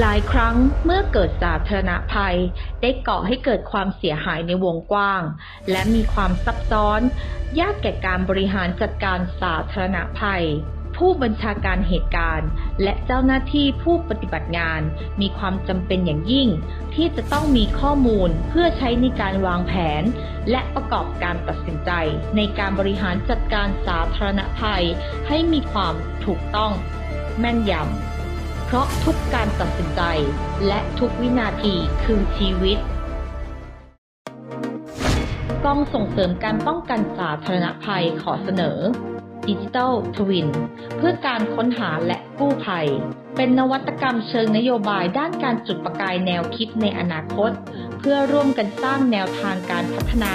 หลายครั้งเมื่อเกิดสาธารณภัย ได้ก่อให้เกิดความเสียหายในวงกว้าง และมีความซับซ้อน ยากแก่การบริหารจัดการสาธารณภัย ผู้บัญชาการเหตุการณ์ และเจ้าหน้าที่ผู้ปฏิบัติงาน มีความจำเป็นอย่างยิ่ง ที่จะต้องมีข้อมูลเพื่อใช้ในการวางแผน และประกอบการตัดสินใจ ในการบริหารจัดการสาธารณภัย ให้มีความถูกต้อง แม่นยำ ราะทุกการตัดสินใจ และทุกวินาทีคือชีวิต กองส่งเสริมการป้องกันสาธารณภัยขอเสนอดิจิ t a ลทวินเพื่อการค้นหาและกู้ภัย เป็นนวัตกรรมเชิงนโยบายด้านการจุดประกายแนวคิดในอนาคต เพื่อร่วมกันสร้างแนวทางการพัฒนา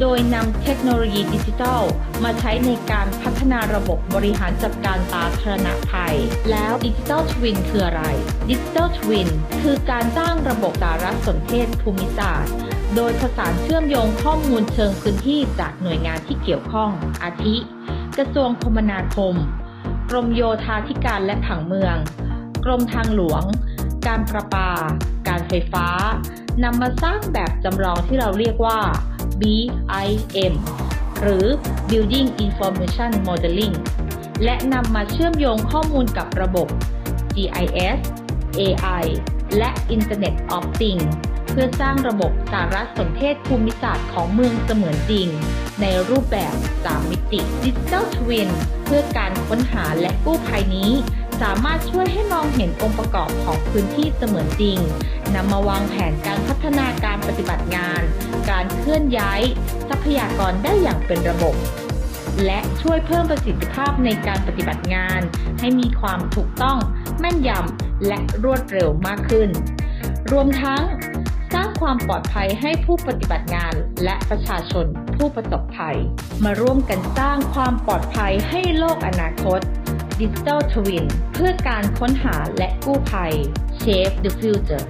โดยนำเทคโนโลยีดิจิทัล มาใช้ในการพัฒนาระบบบริหารจัดการสาธารณภัย แล้วดิจิทัลทวินคืออะไร ดิจิทัลทวินคือการสร้างระบบสารสนเทศภูมิศาสตร์ โดยผสานเชื่อมโยงข้อมูลเชิงพื้นที่จากหน่วยงานที่เกี่ยวข้อง อาทิ กระทรวงคมนาคม กรมโยธาธิการและผังเมือง กรมทางหลวง การประปา การไฟฟ้านำมาสร้างแบบจำลองที่เราเรียกว่า BIM หรือ Building Information Modeling และนำมาเชื่อมโยงข้อมูลกับระบบ GIS AI และ Internet of Things เพื่อสร้างระบบสารสนเทศภูมิศาสตร์ของเมืองเสมือนจริง ในรูปแบบ 3 มิติ Digital Twin เพื่อการค้นหาและกู้ภัยนี้ สามารถช่วยให้มองเห็นองค์ประกอบของพื้นที่เสมือนจริงนำมาวางแผนการพัฒนาการปฏิบัติงาน การเคลื่อนย้าย ทรัพยากรได้อย่างเป็นระบบ และช่วยเพิ่มประสิทธิภาพในการปฏิบัติงาน ให้มีความถูกต้อง แม่นยำและรวดเร็วมากขึ้น รวมทั้งสร้างความปลอดภัยให้ผู้ปฏิบัติงานและประชาชนผู้ประสบภัย มาร่วมกันสร้างความปลอดภัยให้โลกอนาคต Digital Twin เพื่อการค้นหาและกู้ภัย Shape the Future